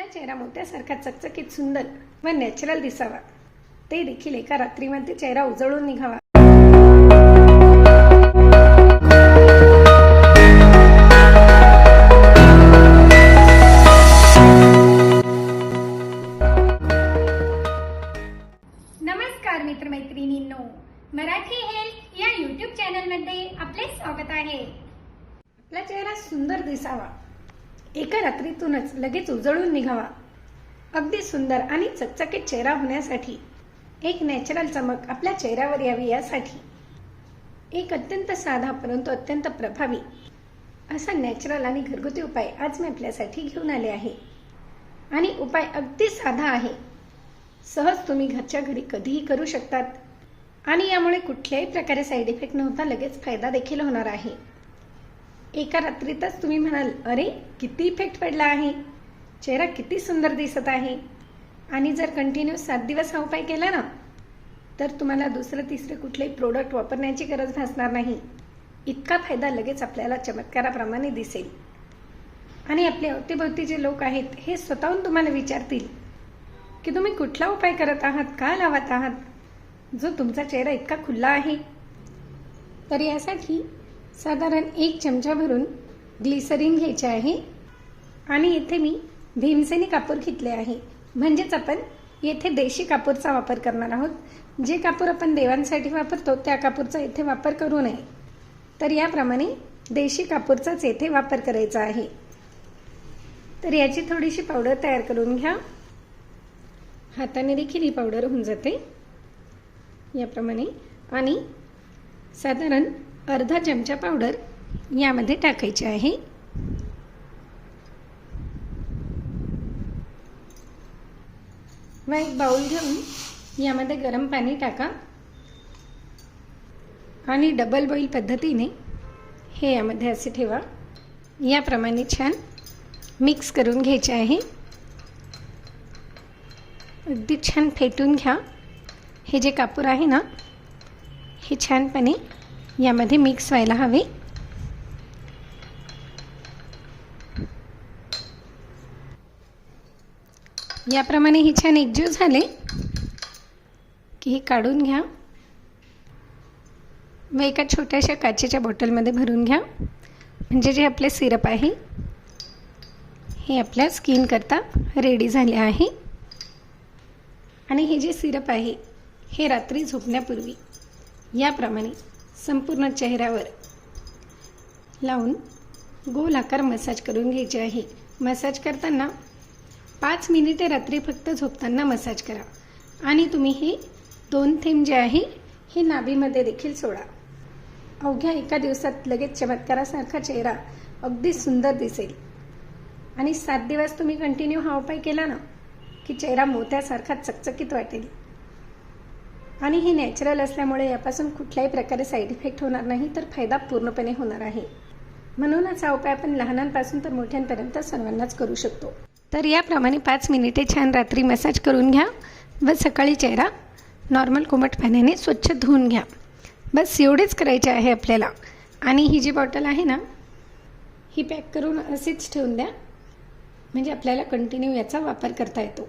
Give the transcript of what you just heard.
आपला चेहरा मोत्यासारखा चकचकीत सुंदर व नॅचरल दिसावा. ते देखील एका रात्रीमध्ये चेहरा उजळून निघावा. नमस्कार मित्रमैत्रिणींनो. मराठी हेल्थ या यूट्यूब चॅनलमध्ये आपले स्वागत आहे. आपला चेहरा सुंदर दिसावा. एका रात्रीतूनच लगेच उजळून निघावा. अगदी सुंदर आणि चकचकीत चेहरा होण्यासाठी. एक नॅचरल चमक आपल्या चेहऱ्यावर यावी यासाठी. एक अत्यंत साधा परंतु अत्यंत प्रभावी असा नॅचरल आणि घरगुती उपाय आज मी आपल्यासाठी घेऊन आले आहे. आणि उपाय अगदी साधा आहे. सहज तुम्ही घरच्या घरी कधीही करू शकतात. आणि यामुळे कुठल्याही प्रकारे साईड इफेक्ट नव्हता लगेच फायदा देखील होणार आहे. एका रात्रीतच तुम्ही म्हणाल अरे किती इफेक्ट पडला आहे. चेहरा किती सुंदर दिसत आहे. आणि जर कंटिन्यू सात दिवस हा उपाय केला ना तर तुम्हाला दुसरं तिसरं कुठलेही प्रोडक्ट वापरण्याची गरज भासणार नाही. इतका फायदा लगेच आपल्याला चमत्काराप्रमाणे दिसेल. आणि आपले अवतीभोवती जे लोक आहेत हे स्वतःहून तुम्हाला विचारतील की तुम्ही कुठला उपाय करत आहात? का लावत आहात? जो तुमचा चेहरा इतका खुल्ला आहे? तर यासाठी साधारण एक चमचा भरून ग्लिसरीन घ्यायचे आहे. आणि येथे मी भीमसेनी कापूर घेतले आहे. म्हणजेच आपण येथे देशी कापूरचा वापर करणार आहोत. जे कापूर आपण देवांसाठी वापरतो त्या कापूरचा येथे वापर करू नये. तर याप्रमाणे देशी कापूरचाच येथे वापर करायचा आहे. तर याची थोडीशी पावडर तयार करून घ्या. हाताने देखील ही पावडर होऊन जाते. याप्रमाणे आणि साधारण अर्धा चमचा पावडर यामध्ये टाकायची आहे. व एक बाउल घेऊन यामध्ये गरम पाणी टाका. आणि डबल बॉईल पद्धतीने हे यामध्ये असे ठेवा. याप्रमाणे छान मिक्स करून घ्यायचे आहे. अगदी छान फेटून घ्या. हे जे कापूर आहे ना हे छानपणे यामध्ये मिक्स व्हायला हवे. याप्रमाणे हे छान एकजीव झाले. की हे काढून घ्या. व एका छोट्याशा काचेच्या बॉटलमध्ये भरून घ्या. म्हणजे जे आपले सिरप आहे हे आपल्या स्किन करता रेडी झाले आहे. आणि हे जे सिरप आहे हे रात्री झोपण्यापूर्वी. याप्रमाणे संपूर्ण चेहऱ्यावर. लावून गोल आकार मसाज करून घ्यायचे आहे. मसाज करताना पाच मिनिटे रात्री फक्त झोपताना मसाज करा. आणि तुम्ही हे दोन थेंब जे आहे हे नाभीमध्ये देखील सोडा. अवघ्या एका दिवसात लगेच चमत्कारासारखा चेहरा अगदी सुंदर दिसेल. आणि सात दिवस तुम्ही कंटिन्यू हा उपाय केला ना की चेहरा मोत्यासारखा चकचकीत वाटेल. आणि हे नॅचरल असल्यामुळे यापासून कुठल्याही प्रकारे साईड इफेक्ट होणार नाही तर फायदा पूर्णपणे होणार आहे. म्हणूनच हा उपाय आपण लहानांपासून तर मोठ्यांपर्यंत सर्वांनाच करू शकतो. तर याप्रमाणे पाच मिनिटे छान रात्री मसाज करून घ्या व सकाळी चेहरा नॉर्मल कोमट पाण्याने स्वच्छ धुवून घ्या. बस एवढेच करायचे आहे आपल्याला. आणि ही जी बॉटल आहे ना ही पॅक करून असेच ठेवून द्या. म्हणजे आपल्याला कंटिन्यू याचा वापर करता येतो.